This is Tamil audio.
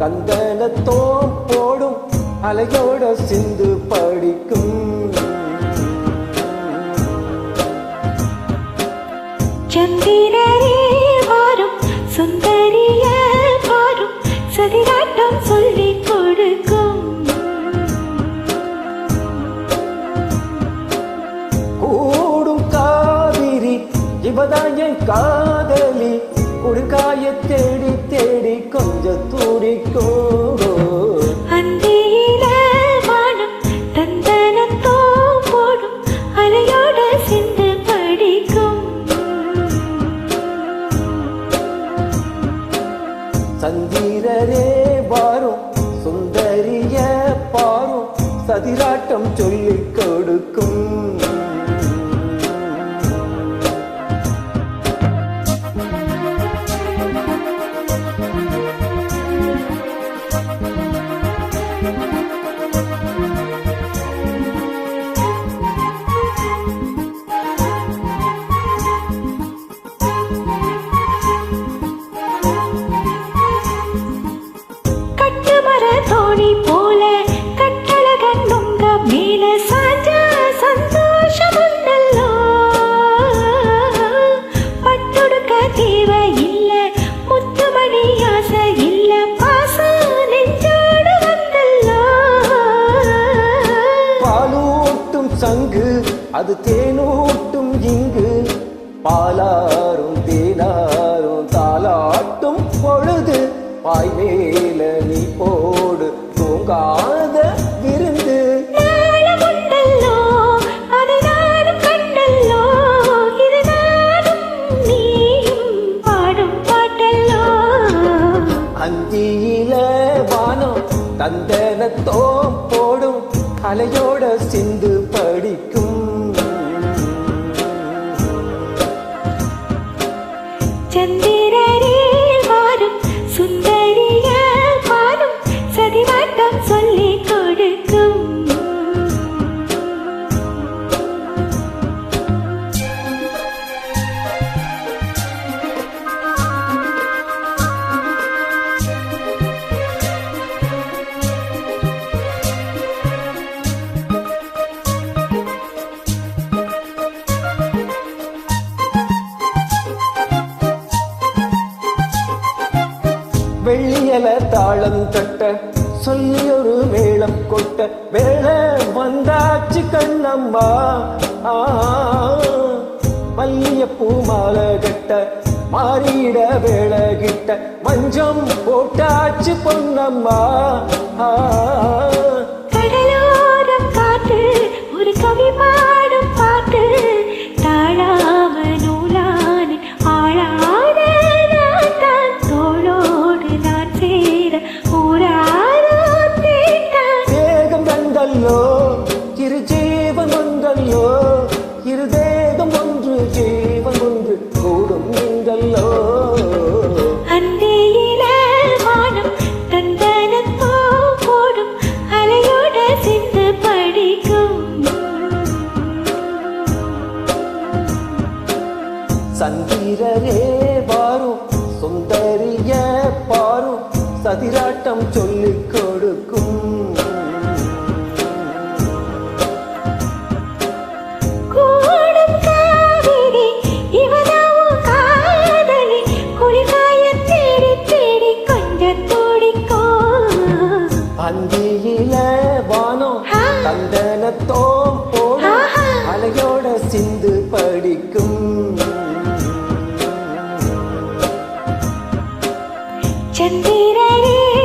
கந்தனத்தோம் போடும் அலையோட சிந்து படிக்கும். சந்திரரே வாரும் சுந்தரிய வாரும் சதிராட்டம் சொல்லிக் கொடுக்கும். கூடும் காவிரி இவதான் என் காதலி. குடுக்காய தேடி தேடி கொஞ்சம் படிக்கும். சந்திரரே வாரும் சுந்தரிய பாரும் சதிராட்டம் சொல்லிக் கொடுக்கும். சங்கு அது தேனூட்டும் இங்கு. பாலாரும் தேனாரும் தாலாட்டும் பொழுது பாய் மேல நீ போ தூங்காத விருந்து. அந்தியில வானம் தந்தனத்தோ போடும் அலையோட சிந்து படிக்கும். வெள்ளியல தாளம் தட்ட சொல்லி ஒரு மேளம் கொட்ட வேலை வந்தாச்சு கண்ணம்மா. ஆ மல்லிய பூமாலை கட்ட மாறிட வேலை கிட்ட மஞ்சம் போட்டாச்சு பொன்னம்மா. கடலோரம் காட்டு ஒரு கவி பாடும் பாட்டு சந்திரரே வாரும் சுந்தரிய பாரும் சதிராட்டம் சொல்லிக் கொடுக்கும் அந்தியில வானம். தந்தனத்தோம் போடும். அலையோட சிந்து படிக்கும் நட்சத்திரரே